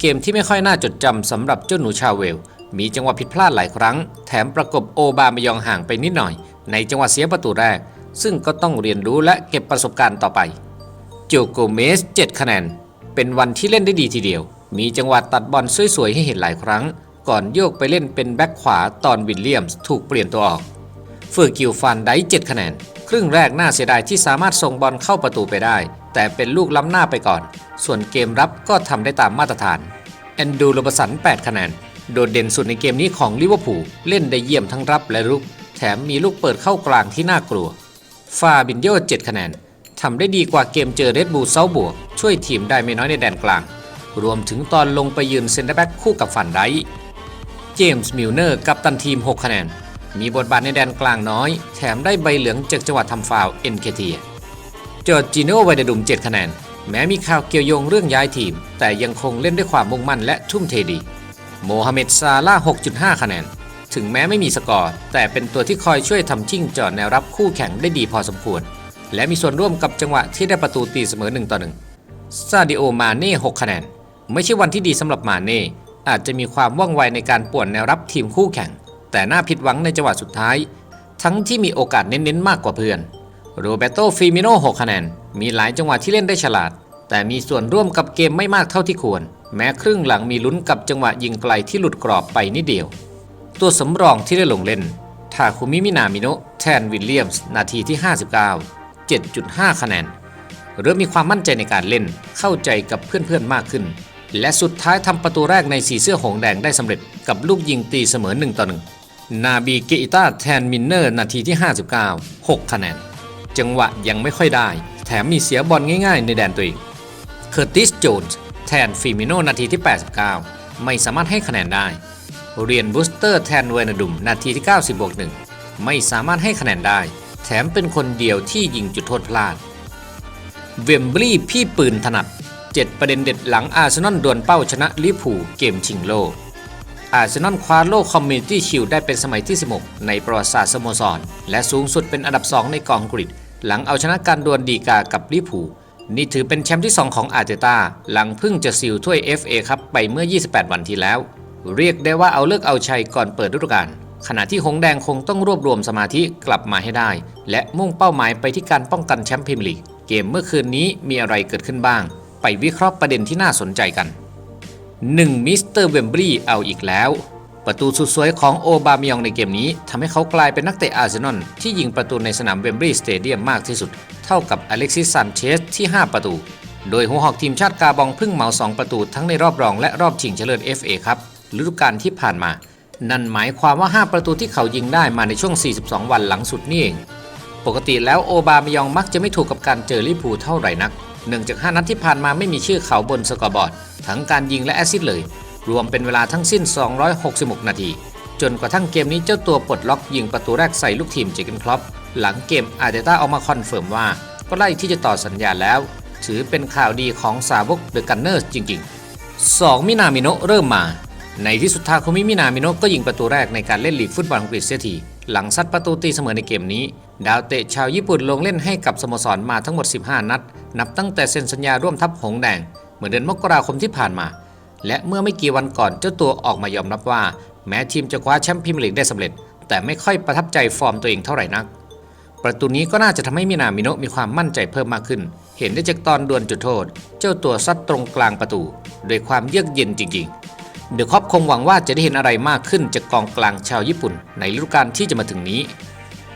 เกมที่ไม่ค่อยน่าจดจำสำหรับเจ้าหนูชาเวล มีจังหวะผิดพลาดหลายครั้ง แถมประกบโอบามายองห่างไปนิดหน่อย ในจังหวะเสียประตูแรก ซึ่งก็ต้องเรียนรู้และเก็บประสบการณ์ต่อไปโจโกเมส 7 คะแนน เป็นวันที่เล่นได้ดีทีเดียว มีจังหวะตัดบอลสวยๆให้เห็นหลายครั้ง ก่อนโยกไปเล่นเป็นแบ็คขวาตอนวิลเลียมส์ถูกเปลี่ยนตัวออกเฟอร์กิลฟันได้7คะแนน ครึ่งแรกน่าเสียดายที่สามารถส่งบอลเข้าประตูไปได้ แต่เป็นลูกล้ำหน้าไปก่อน ส่วนเกมรับก็ทำได้ตามมาตรฐานแอนดูโรบสัน 8 คะแนน โดดเด่นสุดในเกมนี้ของลิเวอร์พูลเล่นได้เยี่ยมทั้งรับและรุก แถมมีลูกเปิดเข้ากลางที่น่ากลัว ฟาบินโย7คะแนนทำได้ดีกว่าเกมเจอเรดบูลเซาบวก ช่วยทีมได้ไม่น้อยในแดนกลาง รวมถึงตอนลงไปยืนเซนเตอร์แบ็กคู่กับฟันไดเจมส์มิลเนอร์กับตันทีม 6 คะแนน มีบทบาทในแดนกลางน้อย แถมได้ใบเหลืองจากจังหวะทำฟาวเอ็นเคเทีย จอร์จิโนไวเดดุม 7 คะแนน แม้มีข่าวเกี่ยวโยงเรื่องย้ายทีม แต่ยังคงเล่นด้วยความมุ่งมั่นและทุ่มเทดี โมฮัมเหม็ดซาลาห์6.5 คะแนน ถึงแม้ไม่มีสกอร์ แต่เป็นตัวที่คอยช่วยทำชิ่งจอดแนวรับคู่แข่งได้ดีพอสมควร และมีส่วนร่วมกับจังหวะที่ได้ประตูตีเสมอ1ต่อ1ซาดิโอมาเน่ 6 คะแนน ไม่ใช่วันที่ดีสำหรับมาเน่ อาจจะมีความว่องไวในการป่วนแนวรับทีมคู่แข่ง แต่น่าผิดหวังในจังหวะสุดท้าย ทั้งที่มีโอกาสเน้นๆมากกว่าเพื่อน โรเบโตฟิมิโน6คะแนน มีหลายจังหวะที่เล่นได้ฉลาด แต่มีส่วนร่วมกับเกมไม่มากเท่าที่ควร แม้ครึ่งหลังมีลุ้นกับจังหวะยิงไกลที่หลุดกรอบไปนิดเดียว ตัวสำรองที่ได้ลงเล่นทาคุมิมินามิโนะแทนวิลเลียมส์นาทีที่ 59 7.5 คะแนน เริ่มมีความมั่นใจในการเล่นเข้าใจกับเพื่อนๆมากขึ้น และสุดท้ายทำประตูแรกในสีเสื้อหงแดงได้สำเร็จกับลูกยิงตีเสมอ1ต่อ1นาบีเกอิต้าแทนมินเนอร์นาทีที่ 59 6 คะแนน จังหวะยังไม่ค่อยได้ แถมมีเสียบอลง่ายๆ ในแดนตัวเองเคอร์ติสโจนส์แทนฟิมิโนนาทีที่ 89 ไม่สามารถให้คะแนนได้ เรียนบูสเตอร์แทนเวนาดุมนาทีที่ 90บวก1ไม่สามารถให้คะแนนได้ แถมเป็นคนเดียวที่ยิงจุดโทษพลาด เวมบลีย์พี่ปืนถนัด 7 ประเด็นเด็ดหลังอาร์เซนอลดวลเป้าชนะลิเวอร์พูเกมชิงโลกอาร์เซนอลคว้าโล่คอมมิ n นิตี้ชิลได้เป็นสมัยที่ 16 ในประวัติศาสตร์สโมสร และสูงสุดเป็นอันดับ 2 ในกองกรีฑ หลังเอาชนะการดวลดีกากับลิเวอร์พูนี่ถือเป็นแชมป์ที่ 2 ของอาร์เตต้าหลังเพิ่งจะซิลถ้วย FA ครับไปเมื่อ 28 วันที่แล้ว เรียกได้ว่าเอาเลิกเอาชัยก่อนเปิดฤดูกาลขณะที่หงแดงคงต้องรวบรวมสมาธิกลับมาให้ได้ และมุ่งเป้าหมายไปที่การป้องกันแชมป์พรีเมียร์ลีกเกมเมื่อคืนนี้มีอะไรเกิดขึ้นบ้าง ไปวิเคราะห์ประเด็นที่น่าสนใจกัน 1. มิสเตอร์เวมบรีเอาอีกแล้ว ประตูสุดสวยของโอบามยองในเกมนี้ทำให้เขากลายเป็นนักเตะอาร์เซนอลที่ยิงประตูในสนามเวมบรีสเตเดียมมากที่สุด เท่ากับอเล็กซิสซันเชสที่ 5 ประตู โดยหัวหอกทีมชาติกาบองเพึ่งเหมา 2 ประตูทั้งในรอบรองและรอบชิงเฉลิม FA ครับฤดูกาลที่ผ่านมา นั่นหมายความว่า 5 ประตูที่เขายิงได้มาในช่วง 42 วันหลังสุดนี่เอง ปกติแล้วโอบามยองมักจะไม่ถูกกับการเจอลิเวอร์พูเท่าไหร่นักเนื่องจาก 5 นัดที่ผ่านมาไม่มีชื่อเขาบนสกอร์บอร์ดทั้งการยิงและแอสซิสต์เลย รวมเป็นเวลาทั้งสิ้น 266 นาที จนกระทั่งเกมนี้เจ้าตัวปลดล็อกยิงประตูแรกใส่ลูกทีมเจเกนคลอปหลังเกมอาร์เตต้าออกมาคอนเฟิร์มว่าก็ไล่ที่จะต่อสัญญาแล้ว ถือเป็นข่าวดีของสาวกเดอะกันเนอร์จริง ๆ 2 มินามิโนะเริ่มมา ในที่สุดทาคุมิมินามิโนะก็ยิงประตูแรกในการเล่นลีกฟุตบอลอังกฤษเสียทีหลังซัดประตูตีเสมอในเกมนี้ ดาวเตะชาวญี่ปุ่นลงเล่นให้กับสโมสรมาทั้งหมด 15 นัด นับตั้งแต่เซ็นสัญญาร่วมทัพหงแดง เมื่อเดือนมกราคมที่ผ่านมา และเมื่อไม่กี่วันก่อนเจ้าตัวออกมายอมรับว่า แม้ทีมจะคว้าแชมป์พรีเมียร์ลีกได้สำเร็จ แต่ไม่ค่อยประทับใจฟอร์มตัวเองเท่าไหร่นัก ประตูนี้ก็น่าจะทำให้มินามิโนะมีความมั่นใจเพิ่มมากขึ้น เห็นได้จากตอนดวลจุดโทษ เจ้าตัวซัดตรงกลางประตูโดยความเยือกเย็นจริงๆ เดอะคอปคงหวังว่าจะได้เห็นอะไรมากขึ้นจากกองกลางชาวญี่ปุ่น ในฤดูกาลที่จะมาถึงนี้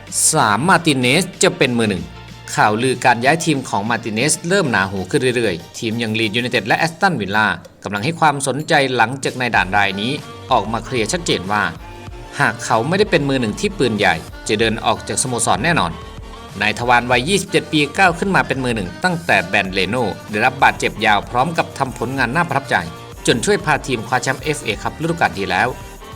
3. มาติเนสจะเป็นมือหนึ่งข่าวลือการย้ายทีมของมาติเนสเริ่มหนาหูขึ้นเรื่อยๆ ทีมอย่างลีดยูไนเต็ดและแอสตันวิลล่า กำลังให้ความสนใจหลังจากนายด่านรายนี้ออกมาเคลียร์ชัดเจนว่า หากเขาไม่ได้เป็นมือหนึ่งที่ปืนใหญ่ จะเดินออกจากสโมสรแน่นอนนายทวารวัย 27 ปีก้าวขึ้นมาเป็นมือหนึ่งตั้งแต่แบนเลโนได้รับบาดเจ็บยาวพร้อมกับทำผลงานน่าประทับใจ จนช่วยพาทีมคว้าแชมป์ FA ครับฤดูกาลที่แล้ว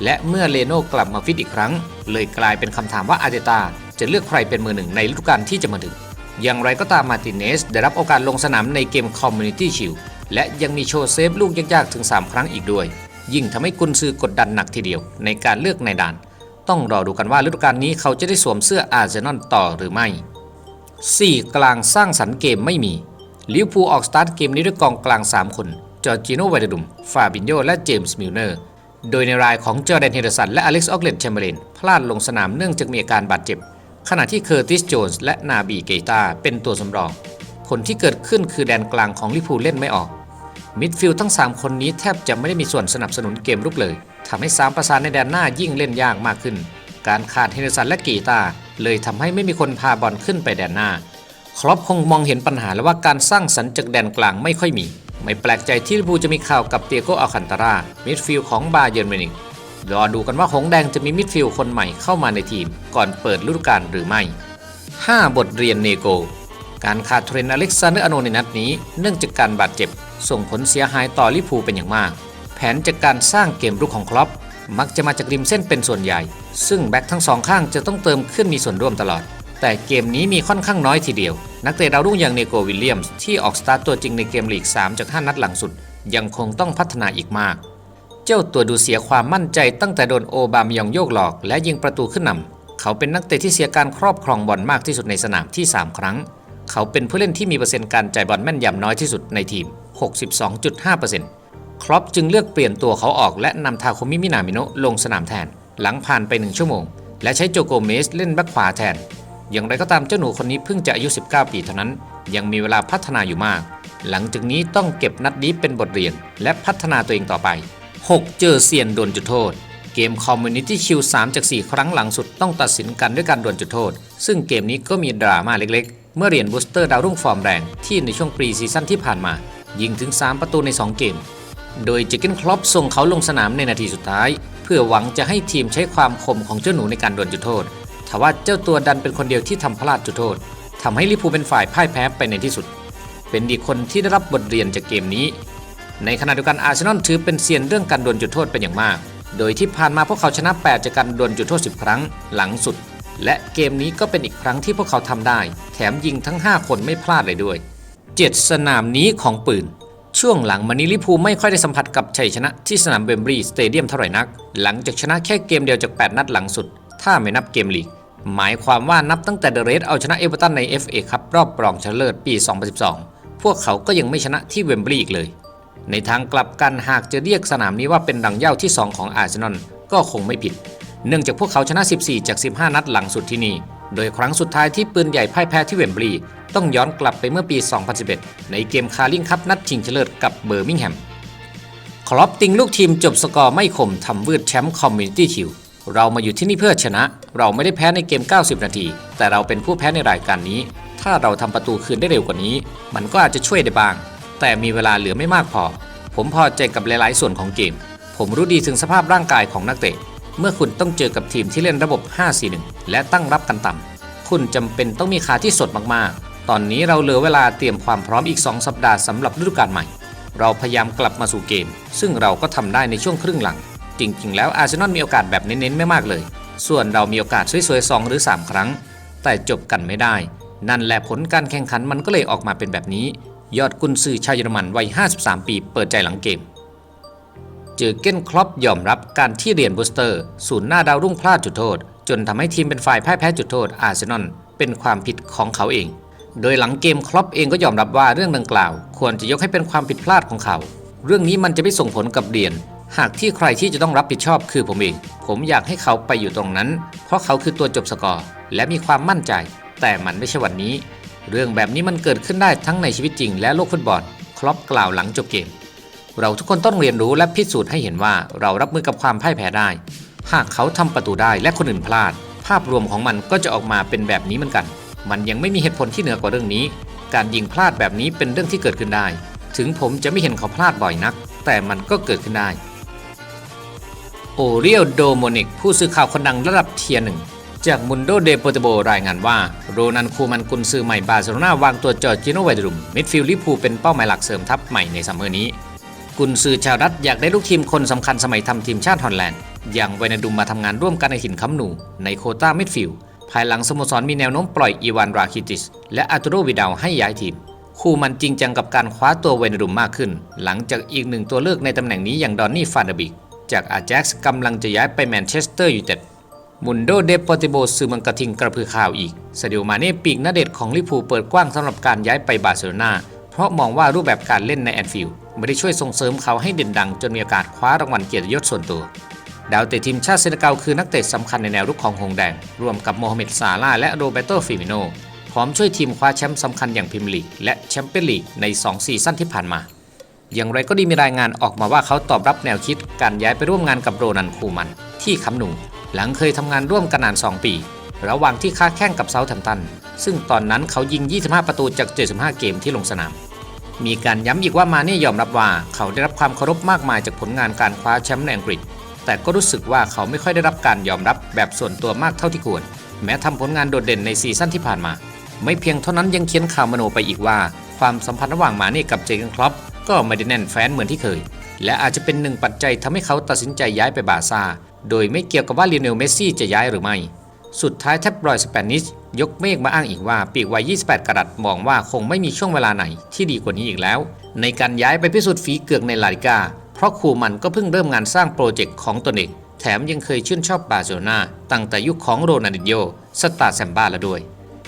และเมื่อเลโน่กลับมาฟิตอีกครั้ง เลยกลายเป็นคำถามว่าอาเตตา จะเลือกใครเป็นมือหนึ่งในฤดูกาลที่จะมาถึง อย่างไรก็ตามมาติเนสได้รับโอกาสลงสนามในเกมคอมมูนิตี้ชิล และยังมีโชว์เซฟลูกยากๆถึง 3 ครั้งอีกด้วย ยิ่งทำให้กุนซือกดดันหนักทีเดียวในการเลือกในด่าน ต้องรอดูกันว่าฤดูกาลนี้เขาจะได้สวมเสื้ออาร์เซนอลต่อหรือไม่ 4. กลางสร้างสรรค์เกมไม่มีลิวพูออกสตาร์ทเกมนี้ด้วยกองกลาง 3 คนจอร์จิโนไวเดดุม ฟาบินโยและเจมส์มิลเนอร์ โดยในรายของจอร์แดนเฮเดอร์สันและอเล็กซ์ออกเลนแชมเบอร์เลนพลาดลงสนามเนื่องจากมีอาการบาดเจ็บ ขณะที่เคอร์ติสโจนส์และนาบีเกตาเป็นตัวสำรองผลที่เกิดขึ้นคือแดนกลางของลิพูเล่นไม่ออก มิดฟิลด์ทั้ง 3 คนนี้แทบจะไม่ได้มีส่วนสนับสนุนเกมรุกเลยทำให้สามประสานในแดนหน้ายิ่งเล่นยากมากขึ้น การขาดเฮนเดอร์สันและกีตาร์เลยทำให้ไม่มีคนพาบอลขึ้นไปแดนหน้า ครอปคงมองเห็นปัญหาแล้วว่าการสร้างสรรค์จากแดนกลางไม่ค่อยมี ไม่แปลกใจที่ลิเวอร์พูลจะมีข่าวกับเตียโกอัลคันตารามิดฟิลด์ของบาเยิร์นมิวนิกรอดูกันว่าหงแดงจะมีมิดฟิลด์คนใหม่เข้ามาในทีม ก่อนเปิดฤดูกาลหรือไม่ 5 บทเรียนเนโก การขาดเทรนอเล็กซานเดอร์อโนในนัดนี้ เนื่องจากการบาดเจ็บ ส่งผลเสียหายต่อลิพูเป็นอย่างมาก แผนจากการสร้างเกมรุกของคลอปมักจะมาจากริมเส้นเป็นส่วนใหญ่ ซึ่งแบ็คทั้งสองข้างจะต้องเติมขึ้นมีส่วนร่วมตลอด แต่เกมนี้มีค่อนข้างน้อยทีเดียว นักเตะดาวรุ่งอย่างเนโกวิลเลียมส์ที่ออกสตาร์ทตัวจริงในเกมลีก3จาก5นัดหลังสุด ยังคงต้องพัฒนาอีกมาก เจ้าตัวดูเสียความมั่นใจตั้งแต่โดนโอบามยองโยกหลอก และยิงประตูขึ้นนำเขาเป็นนักเตะที่เสียการครอบครองบอลมากที่สุดในสนามที่ 3 ครั้ง เขาเป็นผู้เล่นที่มีเปอร์เซ็นต์การจ่ายบอลแม่นยำน้อยที่สุดในทีม 62.5%ครอปจึงเลือกเปลี่ยนตัวเขาออกและนำทาโคมิมินามิโนะลงสนามแทน หลังผ่านไป 1 ชั่วโมง และใช้โจโกเมสเล่นแบ็คขวาแทน อย่างไรก็ตามเจ้าหนูคนนี้เพิ่งจะอายุ 19 ปีเท่านั้น ยังมีเวลาพัฒนาอยู่มาก หลังจากนี้ต้องเก็บนัดนี้เป็นบทเรียน และพัฒนาตัวเองต่อไป 6 เจอเซียนโดนจุดโทษเกมคอมมูนิตี้ชิล3จาก 4 ครั้งหลังสุดต้องตัดสินกันด้วยการดวลจุดโทษ ซึ่งเกมนี้ก็มีดราม่าเล็กๆ เมื่อเหรียญบูสเตอร์ดาวรุ่งฟอร์มแรง ที่ในช่วงปรีซีซั่นที่ผ่านมา ยิงถึง 3 ประตูใน 2 เกม โดยเจเกนคลอปส่งเขาลงสนามในนาทีสุดท้าย เพื่อหวังจะให้ทีมใช้ความคมของเจ้าหนูในการดวลจุดโทษทว่าเจ้าตัวดันเป็นคนเดียวที่ทำพลาดจุดโทษทำให้ลิเวอร์พูเป็นฝ่ายพ่ายแพ้ไปในที่สุด เป็นอีกคนที่ได้รับบทเรียนจากเกมนี้ ในขณะเดียวกันอาร์เซนอลถือเป็นเซียนเรื่องการดวลจุดโทษเป็นอย่างมาก โดยที่ผ่านมาพวกเขาชนะ 8 จากการดวลจุดโทษ 10 ครั้งหลังสุด และเกมนี้ก็เป็นอีกครั้งที่พวกเขาทำได้ แถมยิงทั้ง 5 คนไม่พลาดเลยด้วย 7 สนามนี้ของปืน ช่วงหลังมานี้ลิพูไม่ค่อยได้สัมผัสกับชัยชนะที่สนามเบมบรีสเตเดียมเท่าไหร่นัก หลังจากชนะแค่เกมเดียวจาก 8 นัดหลังสุด ถ้าไม่นับเกมลีก หมายความว่านับตั้งแต่เดอะเรสเอาชนะเอเวอร์ตันใน FA คัพรอบรองชนะเลิศปี 2012 พวกเขาก็ยังไม่ชนะที่เวมบลีอีกเลย ในทางกลับกันหากจะเรียกสนามนี้ว่าเป็นดังเย่าที่ 2 ของอาร์เซนอลก็คงไม่ผิด เนื่องจากพวกเขาชนะ 14 จาก 15 นัดหลังสุดที่นี่ โดยครั้งสุดท้ายที่ปืนใหญ่พ่ายแพ้ที่เวมบลีต้องย้อนกลับไปเมื่อปี 2011 ในเกมคาร์ลิงคัพนัดชิงชนะเลิศกับเบอร์มิงแฮมครอปติงลูกทีมจบสกอร์ไม่คมทำวืดแชมป์คอมมูนิตี้ชิลเรามาอยู่ที่นี่เพื่อชนะ เราไม่ได้แพ้ในเกม 90 นาที แต่เราเป็นผู้แพ้ในรายการนี้ ถ้าเราทำประตูคืนได้เร็วกว่านี้ มันก็อาจจะช่วยได้บ้าง แต่มีเวลาเหลือไม่มากพอ ผมพอใจกับหลาย ๆ ส่วนของเกม ผมรู้ดีถึงสภาพร่างกายของนักเตะ เมื่อคุณต้องเจอกับทีมที่เล่นระบบ 5-4-1 และตั้งรับกันต่ำ คุณจำเป็นต้องมีขาที่สดมากๆ ตอนนี้เราเหลือเวลาเตรียมความพร้อมอีก 2 สัปดาห์สำหรับฤดูกาลใหม่ เราพยายามกลับมาสู่เกม ซึ่งเราก็ทำได้ในช่วงครึ่งหลัง จริงๆ แล้วอาร์เซนอลมีโอกาสแบบเน้นๆ ไม่มากเลย ส่วนเรามีโอกาสสวยๆ 2 หรือ 3 ครั้ง แต่จบกันไม่ได้ นั่นแหละผลการแข่งขันมันก็เลยออกมาเป็นแบบนี้ ยอดกุนซือชาวเยอรมันวัย 53 ปี เปิดใจหลังเกม จอเก้นคลอปยอมรับการที่เรียนบูสเตอร์ ศูนย์หน้าดาวรุ่งพลาดจุดโทษ จนทำให้ทีมเป็นฝ่ายพ่ายแพ้จุดโทษอาร์เซนอลเป็นความผิดของเขาเอง โดยหลังเกมคลอปเองก็ยอมรับว่าเรื่องดังกล่าว ควรจะยกให้เป็นความผิดพลาดของเขา เรื่องนี้มันจะไม่ส่งผลกับเรียน หากที่ใครที่จะต้องรับผิดชอบคือผมเอง ผมอยากให้เขาไปอยู่ตรงนั้น เพราะเขาคือตัวจบสกอร์และมีความมั่นใจ แต่มันไม่ใช่วันนี้ เรื่องแบบนี้มันเกิดขึ้นได้ทั้งในชีวิตจริง และโลกฟุตบอล คลอปกล่าวหลังจบเกม เราทุกคนต้องเรียนรู้และพิสูจน์ให้เห็นว่าเรารับมือกับความพ่ายแพ้ได้ หากเขาทำประตูได้และคนอื่นพลาด ภาพรวมของมันก็จะออกมาเป็นแบบนี้เหมือนกัน มันยังไม่มีเหตุผลที่เหนือกว่าเรื่องนี้ การยิงพลาดแบบนี้เป็นเรื่องที่เกิดขึ้นได้ ถึงผมจะไม่เห็นเขาพลาดบ่อยนัก แต่มันก็เกิดขึ้นได้โอเรียลโดโมนิกผู้สื่อข่าวคนดังระดับเทียร์หนึ่งจากมุนโดเดโปเตโบรายงานว่า โรนันคูมันกุนซือใหม่บาร์เซโลนาวางตัวจอร์จิโนไวดรุมมิดฟิลด์ลิเวอร์พูเป็นเป้าหมายหลักเสริมทัพใหม่ในซัมเมอร์นี้ กุนซือชาวรัฐอยากได้ลูกทีมคนสำคัญสมัยทำทีมชาติฮอลแลนด์ อย่างไวนาดุมมาทำงานร่วมกันในหินคำหนู ในโคต้ามิดฟิลด์ภายหลังสโมสรมีแนวโน้มปล่อยอีวานราคิติส และอาตูโรวิดาลให้ย้ายทีม คู่มันจริงจังกับการคว้าตัวไวนาดุมมากขึ้น หลังจากอีกหนึ่งตัวเลือกในตำแหน่งนี้อย่างดอนนี่ฟานเดบิกจากอาแจ็กซ์กำลังจะย้ายไปแมนเชสเตอร์ยูไนเต็ดมุนโดเดปอติโบสื่อมังกระทิงกระพือข่าวอีกซาดิโอมาเน่ปีกหนาเด็ดของลิพูเปิดกว้างสำหรับการย้ายไปบาร์เซโลนาเพราะมองว่ารูปแบบการเล่นในแอนฟิลด์ ไม่ได้ช่วยส่งเสริมเขาให้เด่นดังจนมีโอกาสคว้ารางวัลเกียรติยศส่วนตัว ดาวเตะทีมชาติเซนเกาคือนักเตะสำคัญในแนวรุกของหงแดง รวมกับโมฮัมเหม็ดซาลาห์และโรเบโตฟิมิโนพร้อมช่วยทีมคว้าแชมป์สำคัญอย่างพรีเมียร์ลีกและแชมเปี้ยนลีกใน2ซีซั่นที่ผ่านมา อย่างไรก็ดีมีรายงานออกมาว่าเขาตอบรับแนวคิดการย้ายไปร่วมงานกับโรนันคูมัน ที่คำหนุงหลังเคยทำงานร่วมกันนาน 2 ปี ระหว่างที่ค้าแข่งกับเซาท์แฮมป์ตัน ซึ่งตอนนั้นเขายิง 25 ประตูจาก 75 เกมที่ลงสนาม มีการย้ำอีกว่ามาเน่ยอมรับว่าเขาได้รับความเคารพมากมายจากผลงานการคว้าแชมป์ในอังกฤษ แต่ก็รู้สึกว่าเขาไม่ค่อยได้รับการยอมรับแบบส่วนตัวมากเท่าที่ควร แม้ทำผลงานโดดเด่นในซีซั่นที่ผ่านมา ไม่เพียงเท่านั้นยังเขียนข่าวมโนไปอีกว่า ความสัมพันธ์ระหว่างมาเน่กับเจเกนคล็อปก็ไม่ได้แน่นแฟ้นเหมือนที่เคย และอาจจะเป็นหนึ่งปัจจัยทำให้เขาตัดสินใจย้ายไปบาซ่าโดยไม่เกี่ยวกับว่าลิโอเนลเมสซี่จะย้ายหรือไม่ สุดท้ายแท็บรอยสเปนิชยกเมฆมาอ้างอีกว่าปีกวัย 28 กรัตมองว่าคงไม่มีช่วงเวลาไหนที่ดีกว่านี้อีกแล้ว ในการย้ายไปพิสูจน์ฝีเกือกในลาลิกา เพราะคูมันก็เพิ่งเริ่มงานสร้างโปรเจกต์ของตนเอง แถมยังเคยชื่นชอบบาร์เซโลนาตั้งแต่ยุคของโรนัลดินโญสตาร์แซมบ้าแล้วด้วย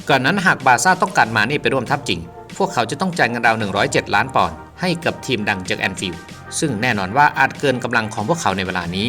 ก่อนนั้นหากบาร์ซ่าต้องการมาเน่ไปร่วมทัพจริง พวกเขาจะต้องจ่ายเงินราว 107 ล้านปอนด์ให้กับทีมดังจากแอนฟิลด์ซึ่งแน่นอนว่าอาจเกินกำลังของพวกเขาในเวลานี้